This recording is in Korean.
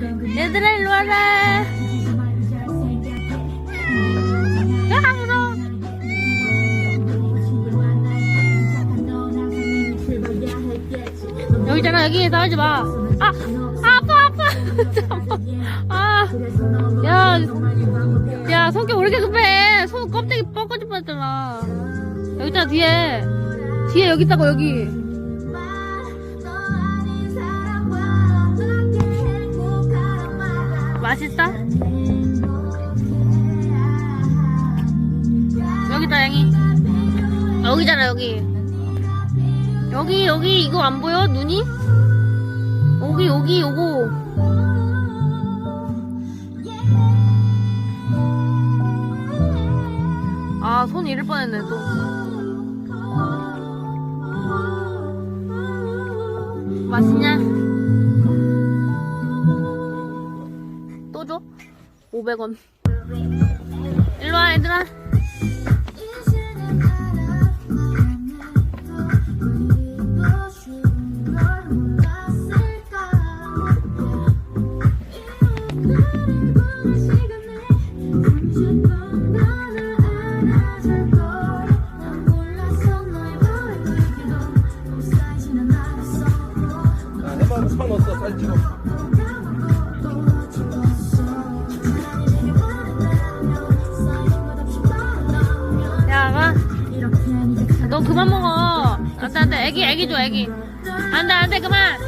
얘들아 일로 와라. 야 무서워 여기 있잖아 여기 나오지 마. 아, 아파 아파. 아야 야 성격 왜 이렇게 급해? 손 껍데기 뻐거질 뻔했잖아. 여기 있잖아 뒤에. 뒤에 여기 있다고 여기 맛있다? 여기다 양이 여기잖아 여기 여기 여기 이거 안 보여 눈이? 여기 여기 요거 아 손 잃을 뻔했네 또 맛있냐? 500원 일로와 얘들아 야, 해봐, 선 넣었어, 사진 찍어. 너 그만 먹어. 안 돼, 안 돼. 애기, 애기 줘, 애기. 안 돼, 안 돼, 그만.